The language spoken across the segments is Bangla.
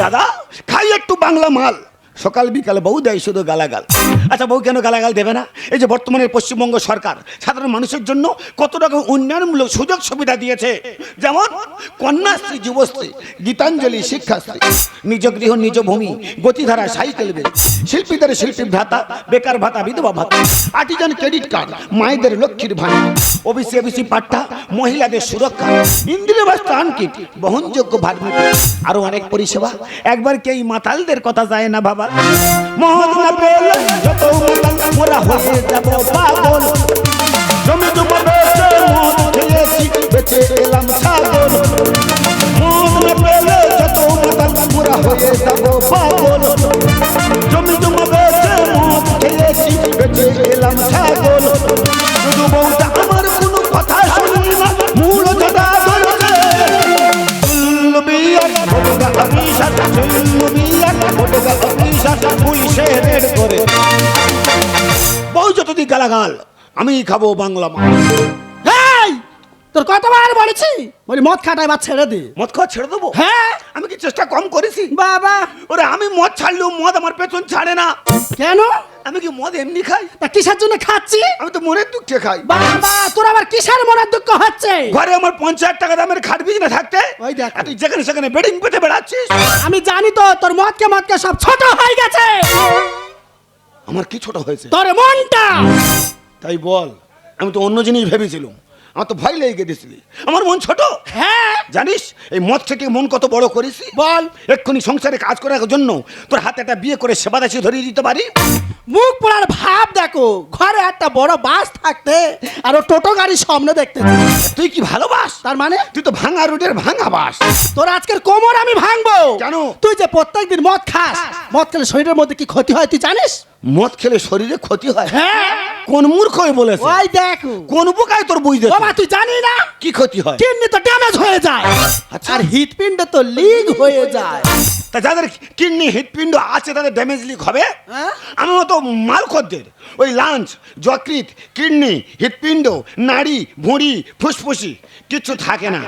দাদা খাই একটু বাংলা মাল। সকাল বিকালে বউ দেয় শুধু গালাগাল। আচ্ছা বউ কেন গালাগাল দেবে না? এই যে বর্তমানে পশ্চিমবঙ্গ সরকার, সাধারণ মানুষের জন্য কত রকম উন্নয়নমূলক সুযোগ সুবিধা দিয়েছে? যেমন কন্যাশ্রী, যুবশ্রী, গীতাঞ্জলি, শিক্ষাশ্রী, নিজ গৃহ, নিজ ভূমি, গতিধারা, সাইকেল বেল, শিল্পীদের শিল্পী ভাতা, বেকার ভাতা, বিধবা ভাতা আর্টিজান ক্রেডিট কার্ড মায়েদের লক্ষ্মীর ভাণ্ডার, ওবিসি, এবিসি পাট্টা মহিলাদের সুরক্ষা ইন্দিরাবাস ত্রাণ কিট বহনযোগ্য ভার্মিক, আরও অনেক পরিষেবা। একবার কে মাতালদের কথা যায় না বাবা মহৎ যত মাতাল মোরা হয়ে যাব পাগল। জমি জমা বেচে মদ খেয়েছি, বেঁচে এলাম ছাগল। মদ না পেলে যত মাতাল মোরা হয়ে যাব পাগল। জমি জমা বেচে মদ খেয়েছি, বেঁচে এলাম ছাগল। শুধু বউটা আমার কোনো কথা শুনি না, মূল ঝাঁটা ধরেছে। চুল্লুবিয়ার ফটোগা অফিসার চুল্লুবিয়ার ফটোগা অফিসার পুলিশে গালাগাল আমি খাব বাংলা এই তোর কতবার বলেছি? বলি মদ খাটাই বা ছেড়ে দে। মদ খাওয়া ছেড়ে দেবো? হ্যাঁ। আমি কি চেষ্টা কম করেছি? বাবা। ওরে আমি মদ ছাড়লেও মদ আমার পেছন ছাড়ে না। কেন? আমি কি মদ এমনি খাই? তা কিসের জন্য খাচ্ছি? আমি তো মনের দুঃখে খাই। বাবা তোর আবার কিসের মনের দুঃখ হচ্ছে? ঘরে আমার পঞ্চাশ টাকা দামের খাট বিজনে থাকতে? ওই দেখ। তুই যেখানে সেখানে বেডিং পেতে বেড়াচ্ছিস? আমি জানি তো তোর মদকে মদকে সব ছোট হয়ে গেছে। আমার কি ছোট হয়েছে? তোর মনটা! তাই বল আমি তো অন্য জিনিস ভেবেছিলাম। আমার তো ভয় লেগে গেছিলি। আমার মন ছোট? হ্যাঁ। জানিস এই মদ থেকে মন কত বড় করিস বল। এক্ষুনি সংসারে কাজ করার জন্য তোর হাতে একটা বিয়ে করে সেবাদাসী ধরিয়ে দিতে পারি? মুখ পোড়ার ভাব দেখো ঘরে একটা বড় বাস থাকতে আর ও টোটো গাড়ি সামনে দেখতে তুই কি ভালোবাস? তার মানে? তুই তো ভাঙা রোডের ভাঙা বাস। তোর আজকের কোমর আমি ভাঙবো। কেন? তুই যে প্রত্যেকদিন মদ খাস। মদ খেলে শরীরের মধ্যে কি ক্ষতি হয় তুই জানিস? মদ খেলে শরীরে ক্ষতি হয়। হ্যাঁ। কোন মূর্খ হয়ে বলেছে? ওই দেখ। কোন বোকায় তোর বুঝতে বাবা তুই জানি না? কি ক্ষতি হয়? কিডনি তো ড্যামেজ হয়ে যায়। আচ্ছা। আর হৃৎপিণ্ড তো লিক হয়ে যায়। তা যাদের কিডনি হৃৎপিণ্ড আছে তাদের ড্যামেজ লিক হবে? আমি আমার মতো মালখদ্দের ওই লাঞ্চ যকৃত কিডনি হৃৎপিণ্ড নাড়ি ভুঁড়ি ফুসফুসি কিচ্ছু থাকে না।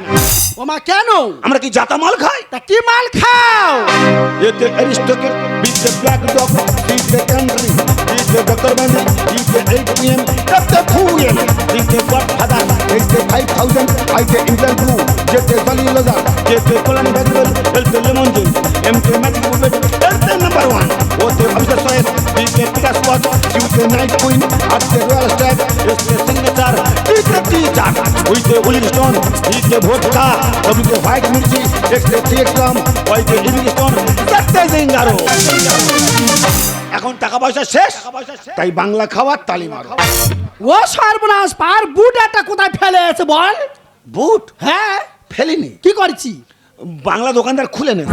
ওমা কেন? আমরা কি জাতা মাল খাই? তা কি মাল খাও? এতে aristocrat beat the black dog country beat the doctor beat the eight PM dot the fuel the god father the five thousand I the inter blue jet লজা jet the কোলান ব্যাগল L the lemon juice M the magic bullet L the number one. The picas watch you the night queen R the royal stag S the signature beat the teacher with the উলিং stone beat the vodka W the white Mirchi X the three exam Y the living stone চারটে জিঙ্গারো এখন টাকা পয়সা শেষ তাই বাংলা খাওয়ার তালি মারো। ও সর্বনাশ পার বুট একটা কোথায় ফেলে আছে বল? বুট? হ্যাঁ। ফেলিনি। কি করছি? বাংলা দোকানদার খুলে নে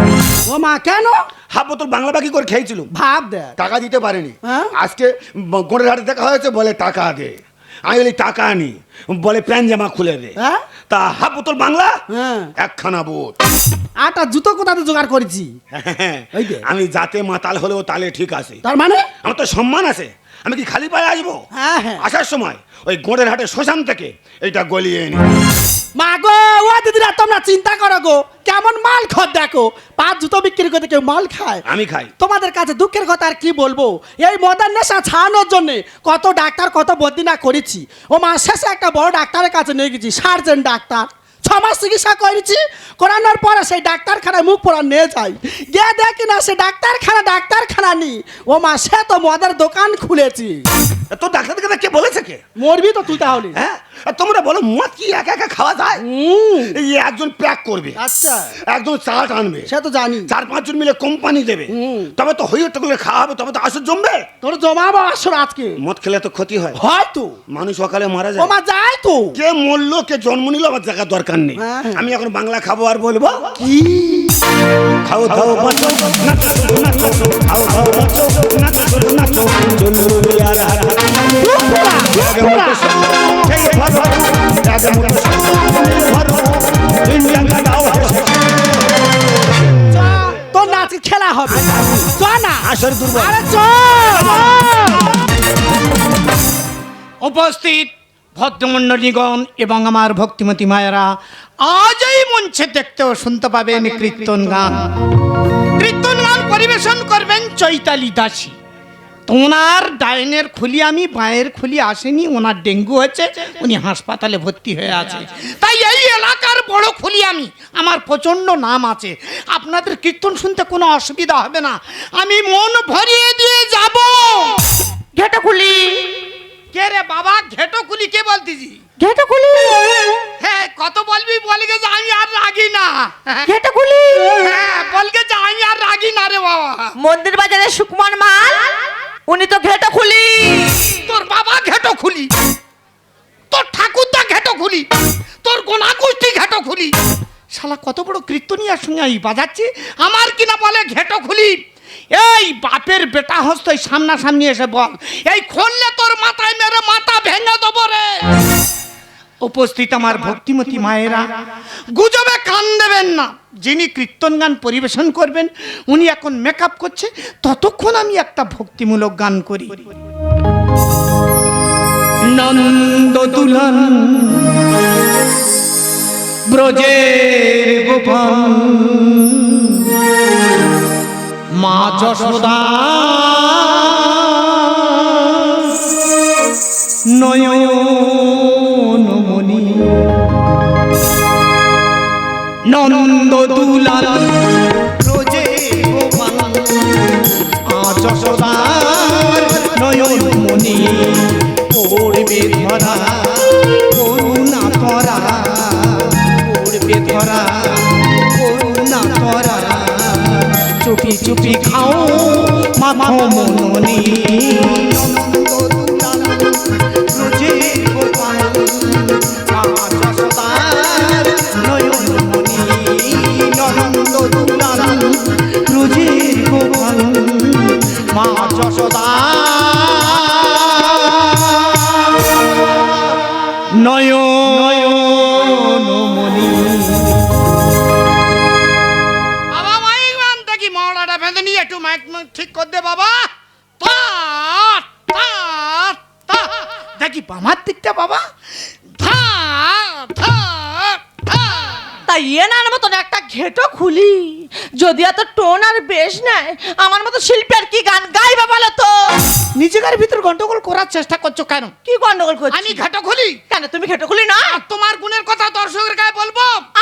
ও মা কেন? হাফ বোতল বাংলা বাকি করে খেয়েছিল ভাব দেখ। টাকা দিতে পারেনি। হ্যাঁ? আজকে গোড়ের হাটে দেখা হয়েছে বলে টাকা দে। আমি বলি টাকা আনি বলে প্যান জামা খুলে দে। হ্যাঁ? তা হাফ বোতল বাংলা হ্যাঁ। একখানা বুট আটা জুতো কোথাতে জোগাড় করেছি? আমি যাতে মাতাল হলেও তালে ঠিক আছে। তার মানে? আমার তো সম্মান আছে। আমি কি খালি পায়ে আসব? হ্যাঁ, হ্যাঁ। আসার সময় ওই গোড়ের হাটে শ্মশান থেকে এইটা গলিয়ে নি মা গো ও দিদিরা তোমরা চিন্তা করো গো। কেমন মাল খদ দেখো? পাঁচ জুতো বিক্রি করতে কেউ মাল খায়? আমি খাই। তোমাদের কাছে দুঃখের কথা আর কি বলব? এই মদার নেশা ছাড়ানোর জন্য কত ডাক্তার কত বদ্যি না করেছি। ও মা শেষে একটা বড় ডাক্তারের কাছে নিয়ে গেছি সার্জেন ডাক্তার। ছ মাস চিকিৎসা করেছি করানোর পরে সেই ডাক্তারখানায় মুখ পোড়া নিয়ে যাই গিয়ে দেখি না সে ডাক্তারখানা ডাক্তারখানা নি ও মা সে তো মদের দোকান খুলেছি। তো ডাক্তার কে বলেছে কে? মরবি তো তুই তাহলে। হ্যাঁ? তোমরা বলো মদ কি একা একা খাওয়া যায়? একজন প্যাক করবে আচ্ছা একজন চাট আনবে সে তো জানি চার পাঁচজন মিলে কোম্পানি দেবে। তবে তো হইতে করে খাওয়া হবে তবে তো আসর জমবে তোর জমাবো আসর আজকে মদ খেলে তো ক্ষতি হয় হয়তো মানুষ সকালে মারা যায় মা যায় তো কে মরলো কে জন্ম নিল আমার জায়গার দরকার নেই হ্যাঁ। আমি এখন বাংলা খাব আর বলব কি খাও খাও বাঁচো নাচো নাচো খাও খাও বাঁচো নাচো নাচো চলু বিয়ার হাট জাগে তোর নাচ খেলা হবে। চ না। আসর দুর্বল। আরে চ। উপস্থিত ভদ্রমণ্ডলীগণ এবং আমার ভক্তিমতী মায়েরা আজই মঞ্চে দেখতে ও শুনতে পাবেন কীর্তন গান। কীর্তন গান পরিবেশন করবেন চৈতালি দাসী। ওনার ডাইনের খুলি আমি বাঁয়ের খুলি আসেনি, ওনার ডেঙ্গু হয়েছে উনি হাসপাতালে ভর্তি হয়ে আছে। তাই এই এলাকার বড় খুলি আমি, আমার প্রচণ্ড নাম আছে। আপনাদের কীর্তন শুনতে কোনো অসুবিধা হবে না। আমি মন ভরিয়ে দিয়ে যাব। ঘেটো খুলি। কে রে বাবা? ঘেটো খুলি কে বলতেছি ঘেটো খুলি হ্যাঁ কত বলবি বলগে যে আমি আর রাগি না। ঘেটো খুলি হ্যাঁ বলগে যে আমি আর রাগি না রে বাবা। মন্দির বাজারে সুকুমার মাল? উনি তো ঘেটো খুলি তোর বাবা ঘেটো খুলি তোর ঠাকুরদা ঘেটো খুলি তোর গোনা গোষ্ঠী ঘেটো খুলি শালা কত বড় কীর্তনিয়ার সঙ্গে আমি বাজাচ্ছি? আমার কিনা বলে ঘেটো খুলি এই বাপের বেটা হস্ত সামনাসামনি এসে বল। এই খুললে তোর মাথায় মেরে মাথা ভেঙে দেবো রে। উপস্থিত আমার ভক্তিমতী মায়েরা, গুজবে কান দেবেন না। যিনি কীর্তন গান পরিবেশন করবেন, উনি এখন মেকআপ করছে, ততক্ষণ আমি একটা ভক্তিমূলক গান করি। নন্দ দুলন, ব্রজের গোপাল মা যশোদা নয়নমণি নন্দ দুলাল। গোপাল। মা যশোদার নয়নমণি পড়বে ধরা। চুপি খাও মাখো মননি দেখি বামার দিকটা বাবা? ধা ধা ধা। তাই না মতন একটা ঘেটো খুলি। যদি এত টোন আর বেশ নেয় আমার মতো শিল্পী আর কি গান গাইবে বলো তো? নিজেকার ভিতর গন্ডগোল করার চেষ্টা করছ কেন? কি গন্ডগোল করছি? আমি ঘাটো খুলি। কেন তুমি ঘেটো খুলি না? তোমার গুণের কথা দর্শকের গায়ে বলব?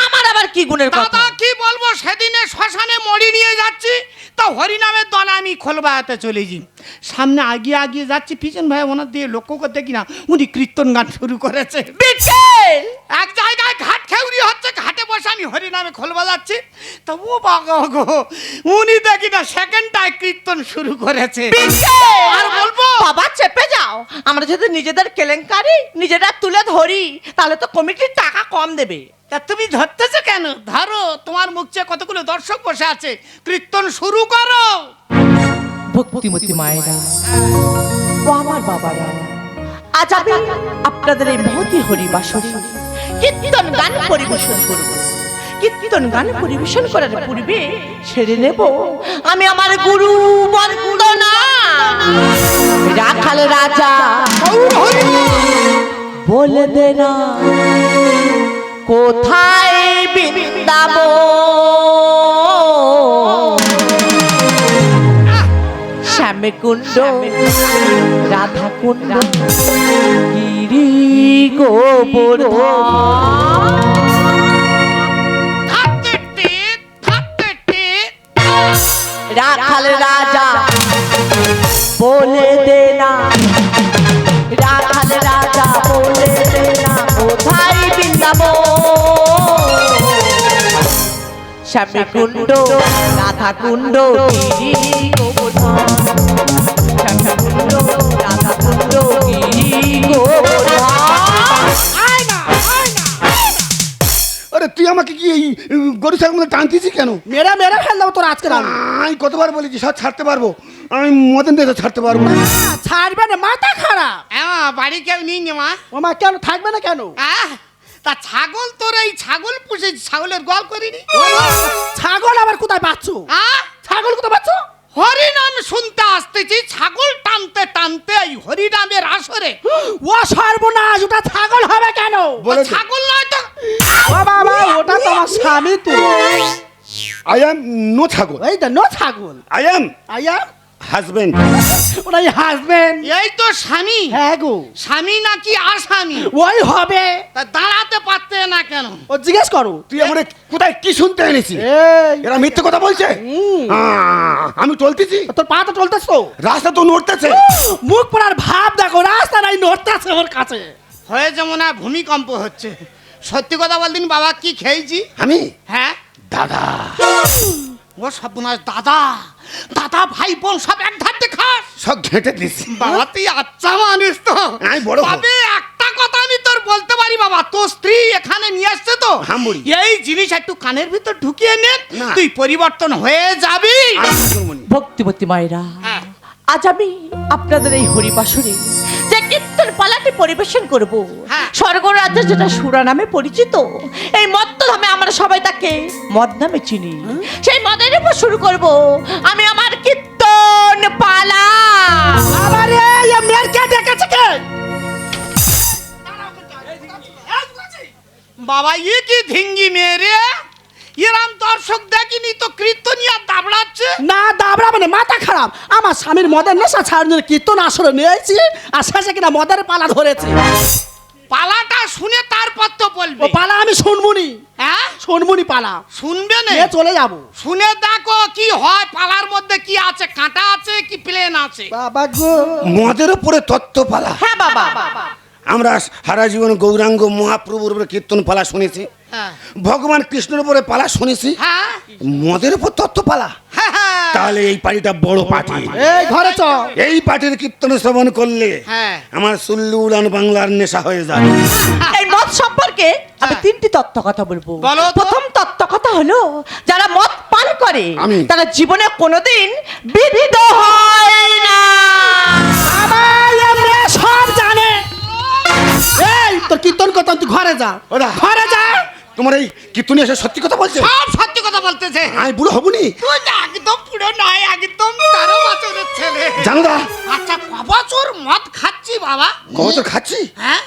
আমার আবার কি গুণের কথা? দাদা কি বলব? সেদিনে শ্মশানে মরি নিয়ে যাচ্ছি তা হরিনামের দলে আমি খোলবাতে চলেছি সামনে আগিয়ে আগিয়ে যাচ্ছি পিছন ভাই ওনার দিয়ে লক্ষ্য করতে কিনা উনি কীর্তন গান শুরু করেছে। এক জায়গায় ঘাট খেউরি হচ্ছে ঘাটে বসে আমি হরিনামে খোলবা যাচ্ছি। তা ও বাবা গো উনি দেখি না সেকেন্ডটায় কীর্তন শুরু করেছে। আর বলব? বাবা চেপে যাও। আমরা যদি নিজেদের কেলেঙ্কারি নিজেরা তুলে ধরি তাহলে তো কমিটির টাকা কম দেবে। তা তুমি ধরতেছো কেন? ধরো তোমার মুখ চেয়ে কতগুলো দর্শক বসে আছে। কীর্তন শুরু করো। ভক্তিমতী মায়েরা ও আমার বাবারা আজ আমি আপনাদের এই মহতি হরিবাসরে কীর্তন গান পরিবেশন করব। কীর্তন গান পরিবেশন করার পূর্বে সেরে নেব। আমি আমার গুরু রাখাল রাজা। বলে দে না, কোথায় কুণ্ড রাধা কুণ্ড গিরি গোবর্ধন। শ্যামে কুণ্ড রাধা কুণ্ড। গিরি গোবর্ধন। কুণ্ড রাধা কুণ্ড গিরি আরে তুই আমাকে কি এই গরু ছাগল মধ্যে টানতেছি কেন? মেরে মেরে ফেল দেবো তোর আজকে আমি আমি কতবার বলেছি সব ছাড়তে পারব। আমি মদন দিয়ে ছাড়তে পারব না ছাড়বে না মাথা খারাপ। হ্যাঁ বাড়ি কেউ নিই নে মা। ও মা কেন থাকবে না কেন? আহ, তা ছাগল তোর এই ছাগল পুষে ছাগলের গল করিনি? ছাগল আবার কোথায় পাচ্ছ? ছাগল কোথায় পাচ্ছ? হরিনাম শুনতে আসতেছি ছাগল টানতে টানতে এই হরিনামের আসরে। ও সর্বনাশ ওটা ছাগল হবে কেন? বলে ছাগল নয় তো। ও বাবা ওটা তোমার স্বামী তো। আই এম নো ছাগল। এই তো নো ছাগল। আই এম আইয়া হাজবেন্ড। ওটাই হাজবেন্ড। এই তো স্বামী। হ্যাঁ গো। স্বামী নাকি আসামি? ওই হবে। তা দাঁড়াতে পারতে না কেন? ও জিজ্ঞেস করো তুই আমার কোথায় কি শুনতে এনেছি এরা মিথ্যে কথা বলছে। আমি চলতেছি। তোর পা তো চলতেছ রাস্তা তো নড়তেছে। মুখ পড়ার ভাব দেখো রাস্তা নাই নড়তে আছে ওর কাছে। হয়েছে মনে হয় ভূমিকম্প হচ্ছে। সত্যি কথা বলদিন বাবা কি খেয়েছি? আমি? হ্যাঁ? দাদা। ও সর্বনাশ দাদা। দাদা ভাই বোন সব এক ধারতে খাস সব ঘেঁটে দিছি বাবা তুই আচ্ছা মানুষ তো আমি বড় হব। তবে একটা কথা আমি তোর বলতে পারি বাবা তোর স্ত্রী এখানে নিয়ে আসছে তো। এই জিনিস একটু কানের ভিতর ঢুকিয়ে নে তুই পরিবর্তন হয়ে যাবি। ভক্তিমতী মায়েরা হ্যাঁ। আজ আমি আপনাদের এই হরিবাসরে যে পালাটি পরিবেশন করব। হ্যাঁ। স্বর্গরাজ্য যেটা সুরা নামে পরিচিত এই মদ্য ধামে আমরা সবাই তাকে মদ নামে চিনি। সেই মদের উপর শুরু করব। আমি আমার কীর্তন পালা। কে বাবা ই কি ধিঙ্গি মেরে ইরাম দর্শক দেখিনি তো কীর্তনিয়া দাবড়াচ্ছে? না দাবড়া মানে মাথা খারাপ। আমার স্বামীর মদের নেশা ছাড়ানোর কীর্তন আসরে নিয়েছি আর শেষে কিনা মদের পালা ধরেছে। পালাটা শুনে তারপর তো বলবে। পালা আমি শুনবুনি। হ্যাঁ? শুনবুনি পালা। শুনবে না। চলে যাব। শুনে দেখো কি হয় পালার মধ্যে কি আছে কাঁটা আছে কি প্লেন আছে। বাবা গো। মদের উপরে তত্ত্বপালা হ্যাঁ বাবা। আমরা সারা জীবন গৌরাঙ্গ মহাপ্রভুর উপরে কীর্তন পালা শুনেছি। ভগবান কৃষ্ণের উপরে পালা শুনেছি। হ্যাঁ। মদের উপর তত্ত্বপালা হ্যাঁ, হ্যাঁ। তাহলে এই পার্টিটা বড় পার্টি এই ঘরে চ এই পার্টির কীর্তন শ্রবণ করলে হ্যাঁ। আমার সুল্লু উড়ান বাংলার নেশা হয়ে যায়। এই মদ সম্পর্কে আমি হ্যাঁ। তিনটি তত্ত্ব কথা বলব। প্রথম তত্ত্ব কথা হলো যারা মদ পান করে আমি। তারা জীবনে কোনোদিন বিবিধ হয় না। সব জানে। এই তোর কীর্তন করতাম তুই ঘরে যা। ঘরে যা। তোমার এই কীর্তনে এসে সত্যি কথা বলছে সব সত্যি কথা বলতেছে আমি বুড়ো হবনি তুই তো একদম পুরো নয় একদম তেরো বছরের ছেলে জানো দা আচ্ছা ক বছর মদ খাচ্ছি বাবা কত খাচ্ছি হ্যাঁ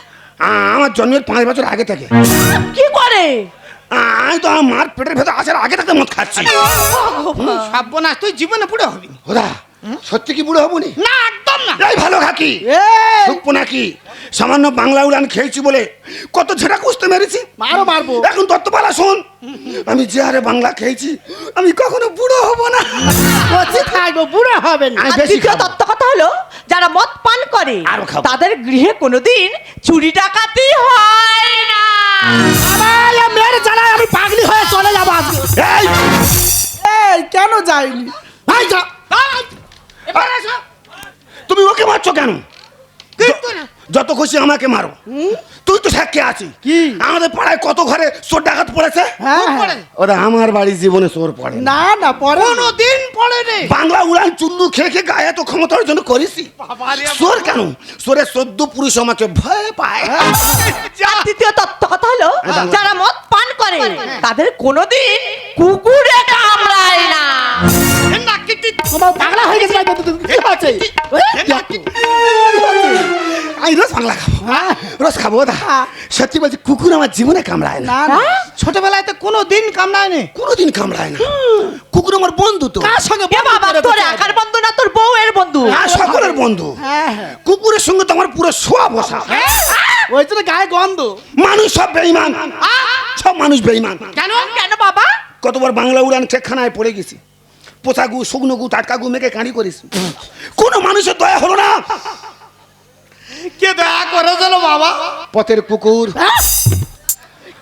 আমার জন্মের পাঁচ বছর আগে থেকে কি করে আমি তো আমার মার পেটের ভেতর আসার আগে থেকে মদ খাচ্ছি সর্বনাশ তুই জীবনে পুরো হবি ওরা সত্যি কি বুড়ো হবনি না একদম না। এই ভালো খাকি। এই! সুপ্প নাকি সামান্য বাংলা উড়ান খেয়েছি বলে কত ঝেড়া কুস্তে মেরেছি? মারো মারবো। এখন তত্ত্বপালা শোন। আমি যে হারে বাংলা খেয়েছি আমি কখনো বুড়ো হব না। কচি থাকব বুড়ো হবে না। আর বেশি দ্বিতীয়। তত্ত্ব কথা হলো যারা মদ পান করে আরও তাদের গৃহে কোনোদিন চুরি ডাকাতি হয় না। মেয়ের জ্বালায় আমি পাগলি হয়ে চলে যাব আজকে। এই! এই কেন যাইনি? ভাই যা। তুমি ওকে মারছো কেন কিন্তু না। যত খুশি আমাকে মারো। তুই তো সাক্ষী আছি কি? আমাদের পাড়ায় কত ঘরে চোর ডাকাত পড়েছে? হ্যাঁ হ্যাঁ। পড়ে। ওরা আমার বাড়ির জীবনে চোর পড়ে না। না না পরে কোনোদিন পড়ে নে। বাংলা উড়ান চুল্লু খেয়ে খেয়ে গায়ে এত ক্ষমতা অর্জন করেছি। চোর কেন? চোরের চোদ্দ পুরুষ আমাকে ভয় পায়। যা। আর তৃতীয় তত্ত্ব কথা হলো হ্যাঁ। যারা মদ পান করে তাদের কোনোদিন কুকুরে কামড়ায় না। না, পাগলা হয়ে গেছে। আমি রোজ বাংলা খাব হ্যাঁ। রোজ খাব দা হ্যাঁ। সত্যি বলছি কুকুর আমার জীবনে কামড়ায় না। ছোটবেলায় তো কোনো দিন কামড়ায় নে। কোনোদিন কামড়ায় না। কুকুর আমার বন্ধু তো। কার সঙ্গে বাবা তোর একার বন্ধু না তোর বউ এর বন্ধু? হ্যাঁ সকলের বন্ধু। হ্যাঁ হ্যাঁ। কুকুরের সঙ্গে তো আমার পুরো শোয়া বসা। ওই জন্য গায়ে গন্ধ। মানুষ সব বেইমান সব মানুষ বেইমান কেন? কেন বাবা? কতবার বাংলা উড়ান খেখানায় পড়ে গেছি। গু শুকনো গু টাটকা গু মেখে কাঁড়ি করিস। কোনো মানুষের দয়া হলো না। কে দয়া করেছিল বাবা? পথের কুকুর।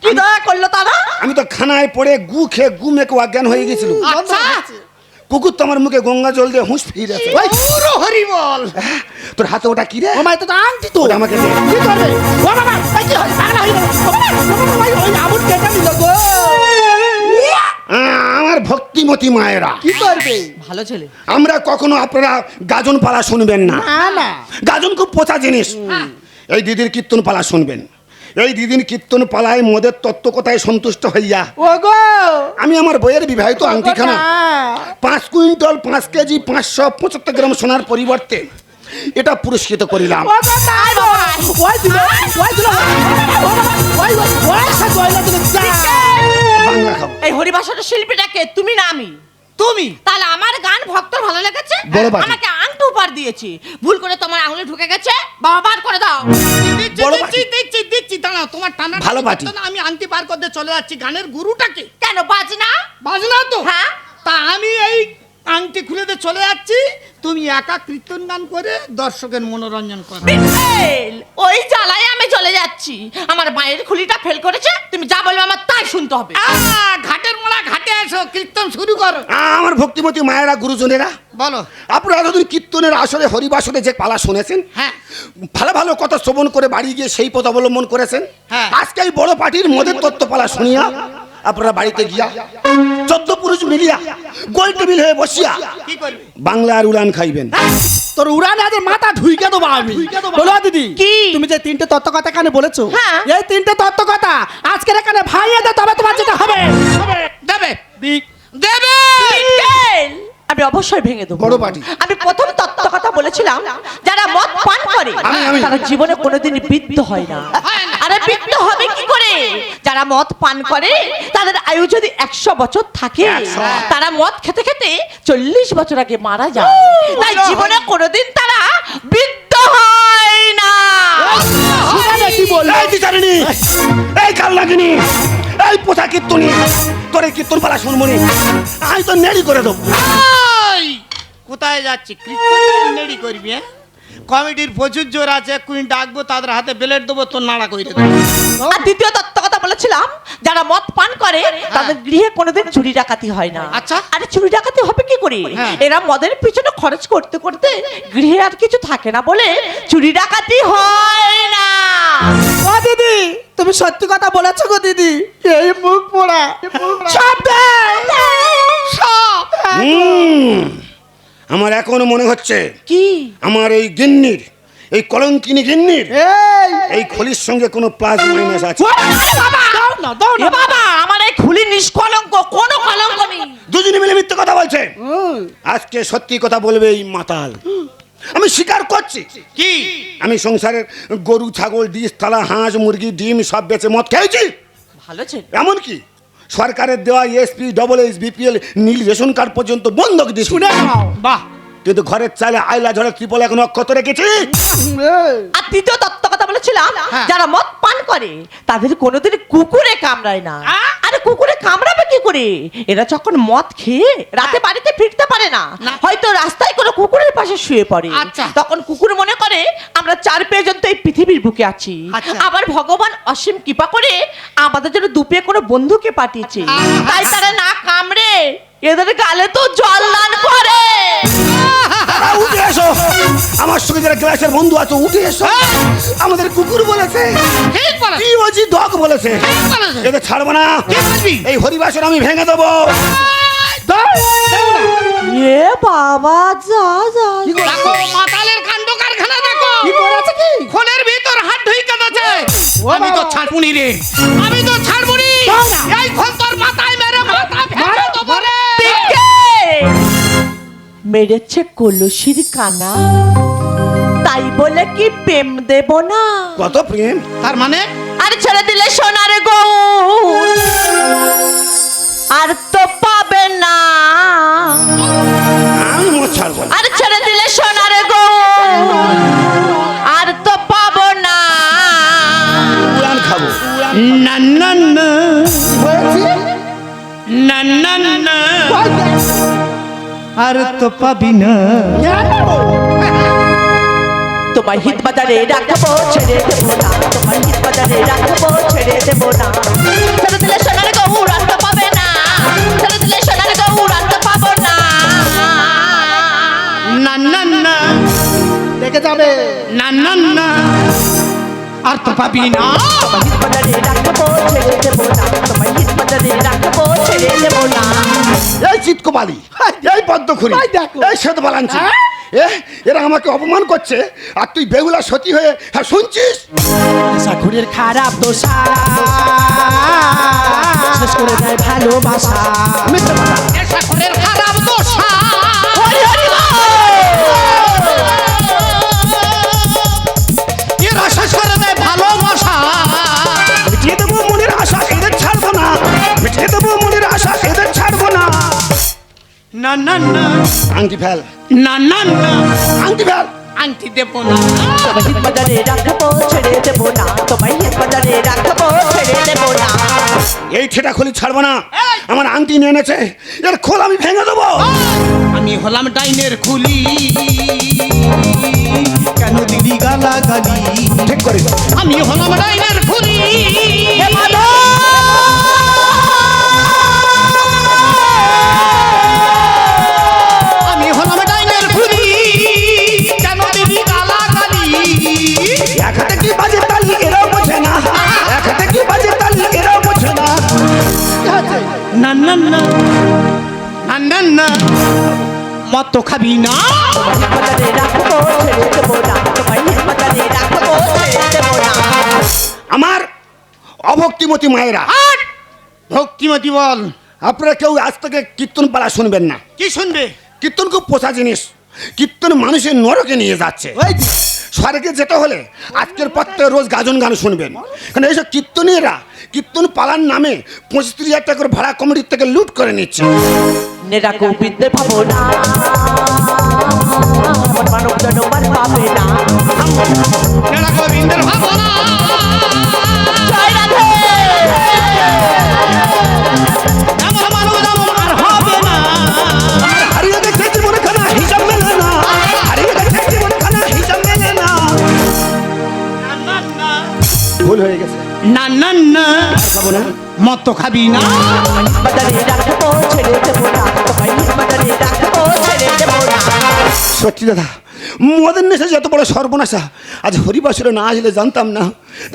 কি দয়া করল তারা? আমি তো খানায় পড়ে গু খেয়ে গু মেখে অজ্ঞান হয়ে গেছিল আচ্ছা। কুকুর তোমার মুখে গঙ্গা জল দিয়ে হুঁশ ফিরেছে। ওই পুরো হরি বল তোর হাতে ওটা কি রে? মাই তো তো আংটি তো। আমাকে কি করবে? ও বাবা কি হয়? পাগলা হয়ে গেল বাবা, বাবা, ওই- ওই আমুল কেটে নিল গো। আমার ভক্তিমতী মায়েরা। কি করবে? ভালো ছেলে। আমরা কখনো আপনারা গাজন পালা শুনবেন না। না না। গাজন খুব পচা জিনিস। এই দিদির কীর্তন পালা শুনবেন। এই দিদির কীর্তন পালায় মদের তত্ত্ব কথায় সন্তুষ্ট হইয়া। ওগো! আমি আমার বইয়ের বিবাহিত আংটিখানা। পাঁচ কুইন্টাল পাঁচ কেজি পাঁচশো পঁচাত্তর গ্রাম সোনার পরিবর্তে এটা পুরস্কৃত করিলাম। ওগো তাই বাবা। ওই দিল ওই দিল। ওই ওই ওই সে জয়লা দিল। বাংলা খাব। এই হরিবাসনের শিল্পীটাকে তুমি না আমি। তুমি? তাহলে আমার গান ভক্ত ভালো লেগেছে? বড় বাটি। আমাকে আংটি উপহার দিয়েছি। ভুল করে তোমার আঙুলে ঢুকে গেছে বাবা বার করে দাও। দিচ্ছি বড় দিচ্ছি বাটি। দিচ্ছি দিচ্ছি দাঁড়াও তোমার টানা ভালো বাটি। আমি আংটি বার করতে চলে যাচ্ছি। গানের গুরুটাকে কেন বাজনা? বাজনা তো। হ্যাঁ। তা আমি এই আংটি খুলে দিয়ে চলে যাচ্ছি। তুমি একা কীর্তন গান করে দর্শকের মনোরঞ্জন করো। ওই জ্বালায় আমি চলে যাচ্ছি। আমার মায়ের খুলিটা ফেল করেছে তুমি যা বলবে আমার তাই শুনতে হবে। আহ, ঘাটের মোড়া ঘাটে এসো কীর্তন শুরু করো। আহ, আমার ভক্তিমতী মায়েরা গুরুজনেরা বলো। আপনারা এতদিন কীর্তনের আসরে হরিবাসরে যে পালা শুনেছেন হ্যাঁ। ভালো ভালো কথা শ্রবণ করে বাড়ি গিয়ে সেই পথ অবলম্বন করেছেন হ্যাঁ। আজকে এই বড় পার্টির মদের তত্ত্ব পালা শুনিয়া আপনারা বাড়িতে গিয়া চোদ্দ পুরুষ মিলিয়া গোল টেবিল হয়ে বসিয়া বাংলার উড়ান খাইবেন। তোর উড়ানে আজ মাথা ঢুইকে দেবো আমি। বলো দিদি কি? তুমি যে তিনটে তত্ত্ব কথা এখানে বলেছ হ্যাঁ। এই তিনটে তত্ত্ব কথা আজকের এখানে ভাইয়ে দে তবে তোমার যেতে হবে। দেবে। দেবে। আমি অবশ্যই ভেঙে দেবো। বড় পার্টি। আমি প্রথম তত্ত্ব কথা বলেছিলাম যারা মদ পান করে। তারা জীবনে কোনোদিন বৃদ্ধ হয় হয় না। আরে বৃদ্ধ হবে কি করে? যারা মদ পান করে তাদের আয়ু যদি একশো বছর থাকে তারা মদ খেতে খেতে চল্লিশ বছর আগে মারা যায়। তাই জীবনে কোনোদিন তারা বৃদ্ধ হয় না। এই কাল লাগিনি এই পোথা কীর্তনি তোর এই কীর্তন পালা শুনবনি আমি তো নেড়ি করে দেবো। কোথায় যাচ্ছি? কীর্তন নেড়ি করবি হ্যাঁ? কমিটির প্রচুর জোর আছে কুইন ডাকবো তাদের হাতে ব্লেড দেবো তোর নাড়া করে দেবো। দ্বিতীয় তত্ত্ব বলেছিলাম যারা মদ পান করে তাদের গৃহে কোনোদিন চুরি ডাকাতি হয় না। আচ্ছা। আরে চুরি ডাকাতি হবে কি করে? হ্যাঁ। এরা মদের পিছনে খরচ করতে করতে গৃহে আর কিছু থাকে না বলে চুরি ডাকাতি হয় না। ও দিদি তুমি সত্যি কথা বলেছ গো দিদি। এই মুখ পোড়া। সব। সব আমার এখনও মনে হচ্ছে কি? আমার এই গিন্নির এই কলঙ্কিনী গিন্নির? এই! এই খলির সঙ্গে কোনো প্লাস মাইনাস আছে দাও না দাও এ না বাবা! আমার এই খুলি নিষ্কলঙ্ক কোনো কলঙ্ক নেই। দুজনে মিলে মিথ্যে কথা বলছে। আজকে সত্যি কথা বলবে এই মাতাল। আমি স্বীকার করছি। কি? আমি সংসারের গরু ছাগল ডিস থালা হাঁস মুরগি ডিম সব বেচে মদ খেয়েছি। ভালো ছেলে। এমনকি সরকারের দেওয়া এসপি ডবল এস বিপিএল নীল রেশন কার্ড পর্যন্ত বন্ধক দিয়ে শুনে বাহ! কিন্তু ঘরের চালে আইলা ঝড়ে ত্রিপল এখন অক্ষত রেখেছি আর তৃতীয় তত্ত্ব কথা বলেছিলাম হ্যাঁ। যারা মদ পান করে তাদের কোনোদিন কুকুরে কামড়ায় না। আরে কুকুরে কামড়াবে কি করে? এরা যখন মদ খেয়ে রাতে বাড়িতে ফিরতে পারে না। হয়তো রাস্তায় কোনো কুকুরের পাশে শুয়ে পড়ে। আচ্ছা। তখন কুকুর মনে করে আমরা চার পেয়ে তো এই পৃথিবীর বুকে আছি। আচ্ছা। আবার ভগবান অসীম কৃপা করে আমাদের জন্য দুপে কোনো বন্ধুকে পাঠিয়েছে। তাই তারা না কামড়ে এদের গালে তো জল দান করে। উঠে এসো। আমার সঙ্গে যারা ক্লাসের বন্ধু আছে উঠে এসো। আমাদের কুকুর বলেছে। ঠিক বলে কি বলছি ডগ বলেছে। বলেছে। এদের ছাড়বো না। কি বলবি? এই হরিবাসন আমি ভেঙে দেবো। এ বাবা যা যা যা। দেখো মাতালের কাণ্ড কারখানা দেখো। কি করেছে কি? খোলের ভিতর হাত গেছে। ও আমি তো। ছাড়বুনি রে। আমি তো ছাড়বুনি দাও না। মেরেছে কলসির কানা। তাই বলে কি প্রেম দেব না? কত প্রেম? তার মানে? আর ছেড়ে দিলে সোনার গৌর আর তো পাবে না। আর ছেড়ে দিলে সোনার গৌর আর তো পাবো না। খাব। না না না। না না না। আর তো পাবি না। তোমার হিত বাজারে রাখব ছেড়ে দেবো না। তোমার হিত বাজারে রাখব ছেড়ে দেবো না। ছেড়ে দিলে সোনার গৌর আর তো পাবে না। ছেড়ে দিলে সোনার গৌর আর তো পাবো না। না না না। দেখে যাবে। না না না। আর তো পাবি না। এই চিৎকবালি এই পদ্মখুরি এই দেখো। এই শ্বেত বালাঞ্চি। হ্যাঁ? এরা আমাকে অপমান করছে আর তুই বেহুলা সতী হয়ে হ্যাঁ শুনছিস? নেশাখুরের খারাপ দোষা। শেষ করে দেয় ভালোবাসা। মিথ্যে খারাপ দোষা। না না না আংটি ফেল না না না আংটি ফেল আংটি দেবো না তোমায় বাজারে রাখব ছেড়ে দেবো না তোমায় বাজারে রাখব ছেড়ে দেবো না এই ঠেটা খুলি ছাড়বো না। আমার আংটি নিয়ে এনেছে। এর খোল আমি ভেঙে দেবো। আমি হলাম ডাইনের খুলি। কেন দিলি গালাগালি? ঠিক করে আমি হলাম ডাইনের খুলি। আমি এক হাতে কি বাজে তালি এরাও বোঝে না। এক হাতে কি বাজে তালি এরাও বোঝে না। না না না না না না মদ তো খাবি না। আমার অভক্তিমতী মায়েরা ভক্তিমতি বল। আপনারা কেউ আজ থেকে কীর্তন পালা শুনবেন না। কি শুনবে? কীর্তন খুব পোষা জিনিস। কীর্তন মানুষের নরকে নিয়ে যাচ্ছে। স্বর্গে যেতে হলে আজকের পর থেকে রোজ গাজন গান শুনবেন। কারণ এইসব কীর্তনীয়রা কীর্তন পালার নামে পঁচিশ ত্রিশ হাজার টাকা করে ভাড়া কমিটির থেকে লুট করে নিচ্ছে। নেরাকো বিদ্যে ছেড়ে খাবি না। সত্যি দাদা মদের নেশা যত বড় সর্বনাশা আজ হরিবাসরে না আসলে জানতাম না।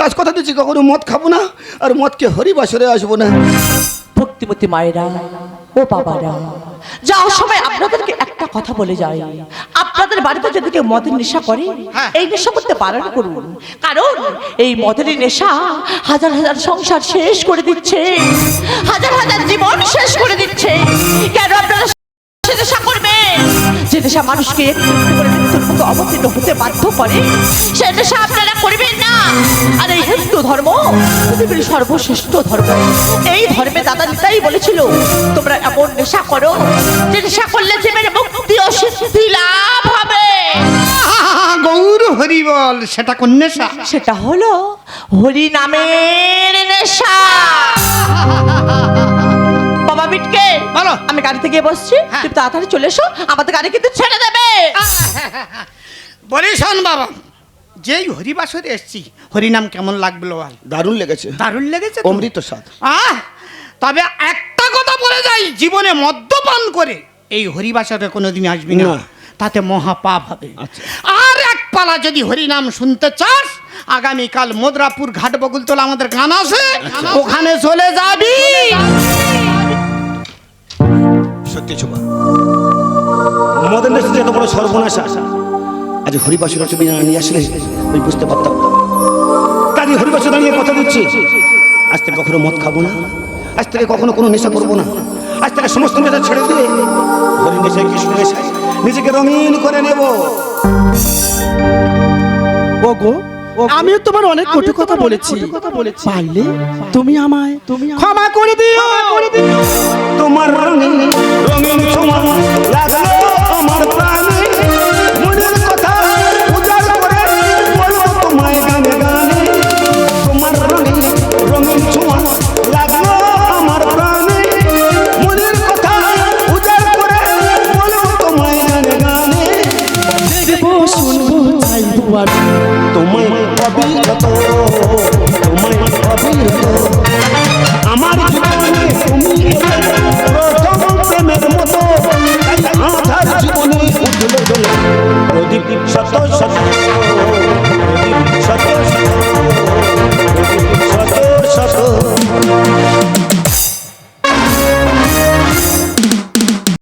আজ কথা দিচ্ছি কখনো মদ খাব না আর মদকে হরিবাসরে আসব না। ভক্তিমতী মায়েরা ও বাবারা যাওয়ার সময় আপনাদেরকে একটা কথা বলে যাই। আপনাদের বাড়িতে যদি কেউ মদের নেশা করে হ্যাঁ। এই নেশা করতে বারণ করুন। কারণ এই মদের নেশা হাজার হাজার সংসার শেষ করে দিচ্ছে। হাজার হাজার জীবন শেষ করে দিচ্ছে। কেন আপনারা নেশা করবেন? যে নেশা মানুষকে মৃত্যুর মুখে অবতীর্ণ হতে বাধ্য করে সে নেশা আপনারা করবেন না। আর এই হিন্দু ধর্ম পৃথিবীর সর্বশ্রেষ্ঠ ধর্ম। এই ধর্মে দাদা নিতাই বলেছিল তোমরা এমন নেশা করো যে নেশা করলে জীবনে মুক্তি ও সিদ্ধি লাভ হবে। গৌর হরি বল সেটা কোন নেশা? সেটা হলো হরি নামের নেশা। বিটকে বলো। আমি গাড়িতে গিয়ে বসছি হ্যাঁ। তুমি তাড়াতাড়ি চলে এসো আমাদের গাড়ি কিন্তু ছেড়ে দেবে। বলি শোন বাবা যেই হরিবাসরে এসছি হরিনাম কেমন লাগল বল? দারুণ লেগেছে। দারুণ লেগেছে অমৃত স্বাদ আহ তবে একটা কথা বলে যাই জীবনে মদ্যপান করে এই হরিবাসরে কোনোদিন আসবি না। তাতে মহা পাপ হবে। আচ্ছা। আর এক পালা যদি হরিনাম শুনতে চাস আগামীকাল মদ্রাপুর ঘাট বকুলতলা আমাদের গান আছে। আচ্ছা। ওখানে চলে যাবি। ছোপা মদের নেশা যে এত বড় সর্বনাশা আজ হরিবাসুর তুমি নিয়ে আসলে ওই বুঝতে পারতাম। কাজে হরিবাসুর দাঁড়িয়ে কথা দিচ্ছি আজ থেকে কখনো মদ খাব না আজ থেকে কখনো কোনো নেশা করব না আজ থেকে সমস্ত নেশা ছেড়ে দিয়ে হরি নেশায় কৃষ্ণ নেশায়? নিজেকে রঙিন করে নেব। ওগো আমিও তোমার অনেক কটু কথা বলেছি। পারলে তুমি আমায় তুমি ক্ষমা করে দিও। তোমার রঙিন